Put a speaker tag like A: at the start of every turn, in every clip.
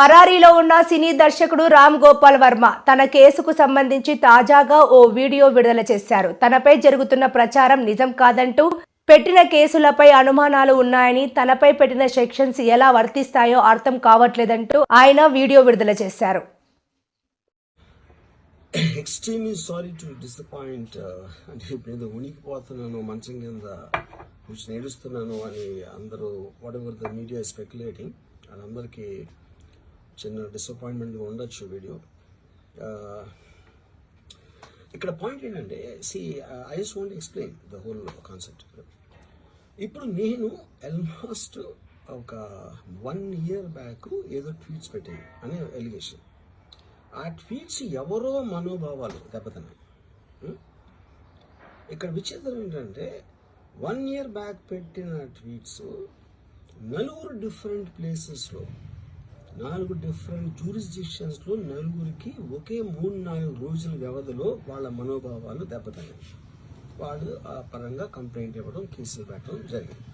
A: పరారీలో ఉన్న సినీ దర్శకుడు రామ్ గోపాల్ వర్మ తన కేసుకు సంబంధించి తాజాగా ఓ వీడియో విడుదల చేశారు. తనపై జరుగుతున్న ప్రచారం నిజం కాదంటూ పెట్టిన కేసులపై అనుమానాలు ఉన్నాయని తనపై పెట్టిన సెక్షన్స్ ఎలా వర్తిస్తాయో అర్థం కావట్లేదంటూ ఆయన వీడియో విడుదల చేశారు.
B: ఎక్స్ట్రీమ్లీ సారీ టు డిసప్పాయింట్ అంటే ఇప్పుడు ఏదో ఉనికిపోతున్నాను మంచం కింద కూర్చొని ఏడుస్తున్నాను అని అందరూ whatever the media speculating వాళ్ళందరికీ చిన్న డిసప్పాయింట్మెంట్గా ఉండొచ్చు వీడియో. ఇక్కడ పాయింట్ ఏంటంటే see I just want explain the whole concept ఇప్పుడు నేను ఆల్మోస్ట్ ఒక వన్ ఇయర్ బ్యాక్ ఏదో ట్వీట్స్ పెట్టాను అనే ఎలిగేషన్ ఆ ట్వీట్స్ ఎవరో మనోభావాలు దెబ్బతిన్నాయి. ఇక్కడ విచిత్రం ఏంటంటే వన్ ఇయర్ బ్యాక్ పెట్టిన ట్వీట్స్ నలుగురు డిఫరెంట్ ప్లేసెస్లో నాలుగు డిఫరెంట్ జూరిస్డిక్షన్స్లో నలుగురికి ఒకే మూడు నాలుగు రోజుల వ్యవధిలో వాళ్ళ మనోభావాలు దెబ్బతిన్నాయి. వాళ్ళు ఆ పరంగా కంప్లైంట్ ఇవ్వడం కేసులు పెట్టడం జరిగింది.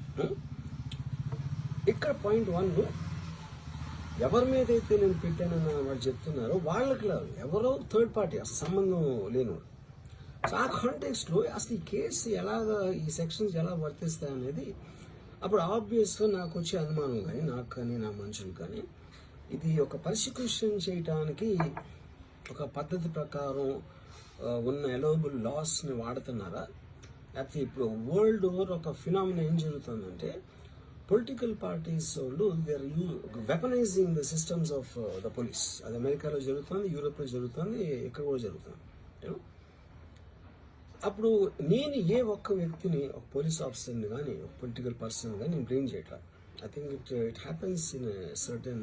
B: ఇక్కడ పాయింట్ వన్ ఎవరి మీద అయితే నేను పెట్టానని వాళ్ళు చెప్తున్నారో వాళ్ళకి లేదు ఎవరో థర్డ్ పార్టీ అసలు సంబంధం లేనివాడు సో ఆ కాంటెక్స్లో అసలు ఈ కేసు ఎలాగ ఈ సెక్షన్స్ ఎలా వర్తిస్తాయి అనేది అప్పుడు ఆబ్వియస్గా నాకు వచ్చే అనుమానం కానీ నాకు కానీ నా మనుషులు కానీ ఇది ఒక పర్సిక్యూషన్ చేయటానికి ఒక పద్ధతి ప్రకారం ఉన్న ఎలోబుల్ లాస్ని వాడుతున్నారా? లేకపోతే ఇప్పుడు వరల్డ్ ఓవర్ ఒక ఫినామినా ఏం జరుగుతుందంటే పొలిటికల్ పార్టీస్ వాళ్ళు there you weaponising the systems of the police అది అమెరికాలో జరుగుతుంది యూరోప్లో జరుగుతుంది ఎక్కడ కూడా జరుగుతుంది అప్పుడు నేను ఏ ఒక్క వ్యక్తిని ఒక పోలీస్ ఆఫీసర్ని కానీ ఒక పొలిటికల్ పర్సన్ కానీ నేను బ్లేమ్ చేయట్లా. I think it it happens in certain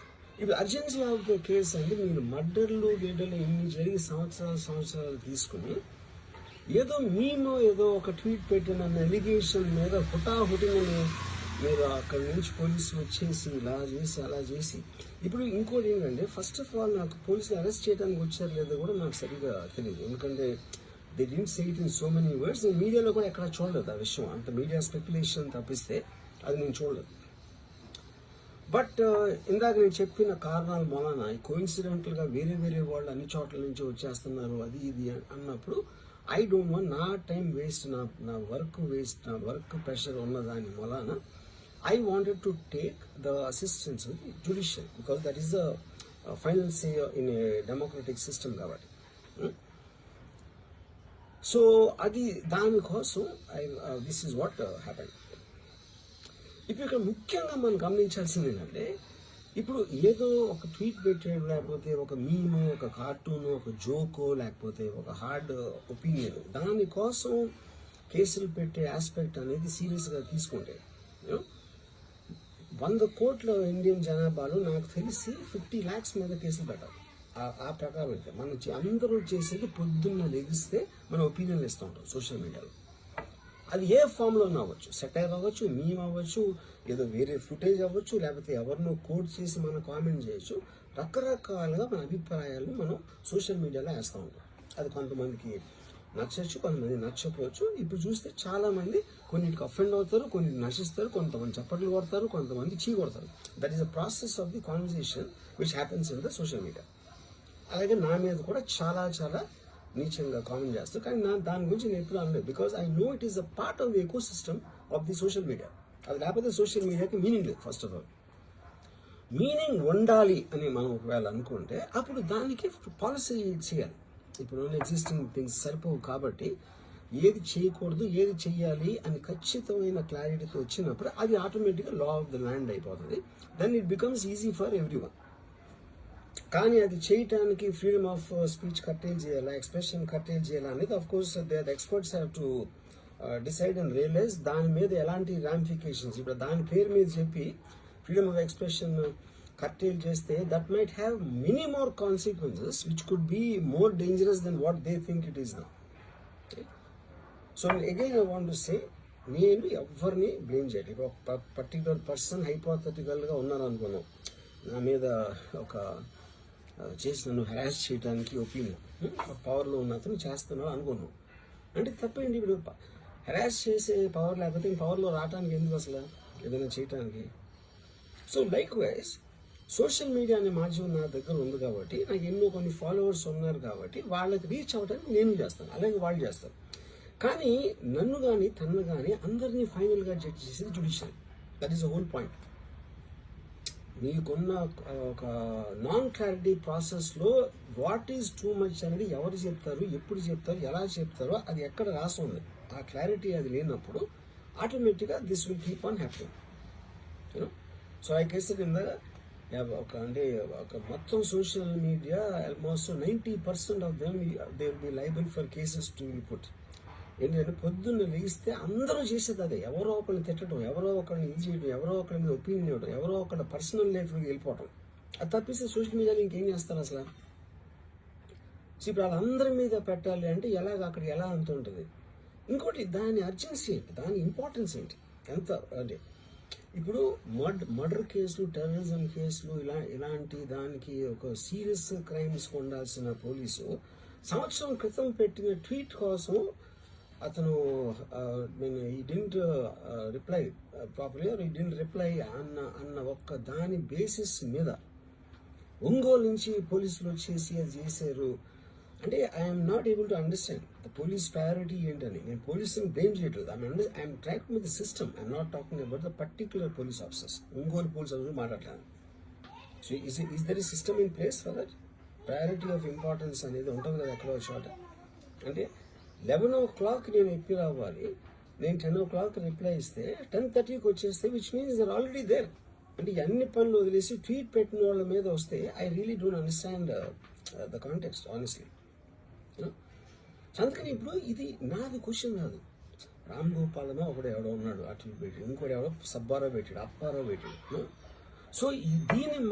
B: ఇప్పుడు అర్జెన్సీ లాగా కేసు అంటే మీరు మర్డర్లు గేడర్లు ఇన్ని జరిగి సంవత్సరాలు సంవత్సరాలు తీసుకుని ఏదో మేము ఏదో ఒక ట్వీట్ పెట్టిన ఎలిగేషన్ మీద హుటాహుటిని మీరు అక్కడి నుంచి పోలీసులు వచ్చేసి ఇలా చేసి అలా చేసి. ఇప్పుడు ఇంకోటి ఏంటంటే ఫస్ట్ ఆఫ్ ఆల్ నాకు పోలీసులు అరెస్ట్ చేయడానికి వచ్చారు లేదో కూడా నాకు సరిగ్గా తెలియదు ఎందుకంటే they didn't say it in so many words మీడియాలో కూడా ఎక్కడ చూడలేదు ఆ విషయం. అంత మీడియా స్పెక్యులేషన్ తప్పిస్తే అది నేను చూడలేదు. బట్ ఇందాక నేను చెప్పిన కారణాల వలన కోయిన్సిడెంటల్గా వేరే వేరే వాళ్ళు అన్ని చోట్ల నుంచి వచ్చేస్తున్నారు అది ఇది అన్నప్పుడు ఐ డోంట్ వాంట్ నా టైం వేస్ట్ నా నా వర్క్ వేస్ట్ నా వర్క్ ప్రెషర్ ఉన్న దాని మూలన I wanted to take the assistance judicial because that is the final say in a democratic system కాబట్టి. Hmm? సో అది దానికోసం I this is what happen ఇప్పుడు ఇక్కడ ముఖ్యంగా మనం గమనించాల్సింది ఏంటంటే ఇప్పుడు ఏదో ఒక ట్వీట్ పెట్టాడు లేకపోతే ఒక మీము ఒక కార్టూన్ ఒక జోకో లేకపోతే ఒక హార్డ్ ఒపీనియన్. దానికోసం కేసులు పెట్టే ఆస్పెక్ట్ అనేది సీరియస్గా తీసుకుంటే వంద కోట్ల ఇండియన్ జనాభాలో నాకు తెలిసి ఫిఫ్టీ ల్యాక్స్ మీద కేసులు పెట్టాలి. ఆ- ప్రకారం అయితే. మనం అందరూ చేసేది పొద్దున్న లెగిస్తే మన ఒపీనియన్ ఇస్తూ ఉంటాం సోషల్ మీడియాలో. అది ఏ ఫామ్లో అవ్వచ్చు. సెటైర్ అవ్వచ్చు మీమ్ అవ్వచ్చు ఏదో వేరే ఫుటేజ్ అవ్వచ్చు లేకపోతే ఎవరినో కోడ్ చేసి మనం కామెంట్ చేయొచ్చు. రకరకాలుగా మన అభిప్రాయాలు మనం సోషల్ మీడియాలో వేస్తూ ఉంటాం. అది కొంతమందికి నచ్చచ్చు కొంతమంది నచ్చకపోవచ్చు. ఇప్పుడు చూస్తే చాలామంది కొన్నిటికి అఫెండ్ అవుతారు కొన్ని నశిస్తారు కొంతమంది చప్పట్లు కొడతారు కొంతమంది చీ కొడతారు. That is the process of the conversation which happens in the social media అలాగే నా మీద కూడా చాలా చాలా నీచంగా కామెంట్ చేస్తారు కానీ నా దాని గురించి నేను ఎప్పుడు అనలేదు. Because I know it is a part of the ecosystem of the social media అది లేకపోతే సోషల్ మీడియాకి మీనింగ్ లేదు ఫస్ట్ ఆఫ్ ఆల్ మీనింగ్ ఉండాలి అని మనం ఒకవేళ అనుకుంటే అప్పుడు దానికి పాలసీ చేయాలి. ఇప్పుడు ఎగ్జిస్టింగ్ థింగ్స్ సరిపోవు కాబట్టి ఏది చేయకూడదు ఏది చేయాలి అని ఖచ్చితమైన క్లారిటీతో వచ్చినప్పుడు అది ఆటోమేటిక్గా లా ఆఫ్ ద ల్యాండ్ అయిపోతుంది. Then it becomes easy for everyone కానీ అది చేయటానికి ఫ్రీడమ్ ఆఫ్ స్పీచ్ కట్టేల్ చేయాలా ఎక్స్ప్రెషన్ కట్టేల్ చేయాలా అనేది of course they experts have to decide and realise దాని మీద ఎలాంటి రామిఫికేషన్స్ ఇప్పుడు దాని పేరు మీద చెప్పి ఫ్రీడమ్ ఆఫ్ ఎక్స్ప్రెషన్ కట్టేల్ చేస్తే that might have many more consequences which could be more dangerous than what they think it is నా so again I want to say నేను ఎవరిని బ్లేమ్ చేయాలి ఇప్పుడు ఒక పర్టికులర్ పర్సన్ హైపోథెటికల్గా ఉన్నాను అనుకున్నాం నా మీద ఒక చేసి నన్ను హెరాస్ చేయడానికి ఒపీనియన్. పవర్లో ఉన్న అతను చేస్తున్నాడు అనుకున్నావు అంటే తప్పేంటి ఇప్పుడు? హెరాస్ చేసే పవర్ లేకపోతే పవర్లో రావడానికి ఎందుకు అసలు? ఏదైనా చేయటానికి? So likewise social media అనే మాధ్యమం నా దగ్గర ఉంది కాబట్టి నాకు ఎన్నో కొన్ని ఫాలోవర్స్ ఉన్నారు కాబట్టి వాళ్ళకి రీచ్ అవ్వడానికి నేను చేస్తాను. అలాగే వాళ్ళు చేస్తారు. కానీ నన్ను కానీ తన్ను కానీ అందరినీ ఫైనల్గా జడ్జ్ చేసేది judicial that is the whole point మీకున్న ఒక నాన్ క్లారిటీ ప్రాసెస్లో వాట్ ఈజ్ టూ మచ్ అనేది ఎవరు చెప్తారు ఎప్పుడు చెప్తారు ఎలా చెప్తారో అది ఎక్కడ రాసి ఉంది. ఆ క్లారిటీ అది లేనప్పుడు ఆటోమేటిక్గా this will keep on happy you know so I case కింద ఒక అంటే ఒక మొత్తం social media almost ninety percent of them they be liable for cases to put ఏంటంటే పొద్దున్న లేస్తే అందరూ చేసేది అదే. ఎవరో ఒకరిని తిట్టడం ఎవరో ఒకరిని ఇది చేయడం ఎవరో ఒకరి మీద ఒపీనియన్ ఇవ్వడం ఎవరో ఒకరి పర్సనల్ లైఫ్కి వెళ్ళిపోవడం అది తప్పిస్తే సోషల్ మీడియాలో ఇంకేం చేస్తారు అసలు? సో ఇప్పుడు వాళ్ళందరి మీద పెట్టాలి అంటే ఎలాగ అక్కడ ఎలా అంత ఉంటుంది? ఇంకోటి దాని అర్జెన్సీ ఏంటి? దాని ఇంపార్టెన్స్ ఏంటి? ఎంత అంటే ఇప్పుడు మర్డ్ మర్డర్ కేసులు టెర్రరిజం కేసులు ఇలా ఇలాంటి దానికి ఒక సీరియస్ క్రైమ్స్ ఉండాల్సిన పోలీసు సంవత్సరం క్రితం పెట్టిన ట్వీట్ కోసం అతను నేను he didn't reply properly he didn't reply అన్న అన్న ఒక్క దాని బేసిస్ మీద ఒంగోలు నుంచి పోలీసులు వచ్చేసి అది చేశారు. అంటే I'm not able to understand the police priority ఏంటని. నేను పోలీసుని బ్లేమ్ చేయట్లేదు. I'm under I'm track with the system I'm not talking about the particular police officers Ongole police officer మాట్లాడతాను. So is is there system in place for that priority of importance అనేది ఉంటుంది కదా ఎక్కడో short చోట. అంటే eleven ఓ clock నేను ఎప్పి రావాలి నేను టెన్ ఓ క్లాక్ రిప్లై ఇస్తే టెన్ థర్టీకి వచ్చేస్తే which means there already there అంటే అన్ని పనులు వదిలేసి ట్వీట్ పెట్టిన వాళ్ళ మీద వస్తే I really don't understand the context honestly అందుకని ఇప్పుడు ఇది నాది క్వశ్చన్ కాదు. రామ్ గోపాలమో ఒకడు ఎవడో ఉన్నాడు అటు పెట్టి ఇంకోటి ఎవడో సబ్బారావు పెట్టాడు అప్పారావు పెట్టాడు. సో దీన్ని దీని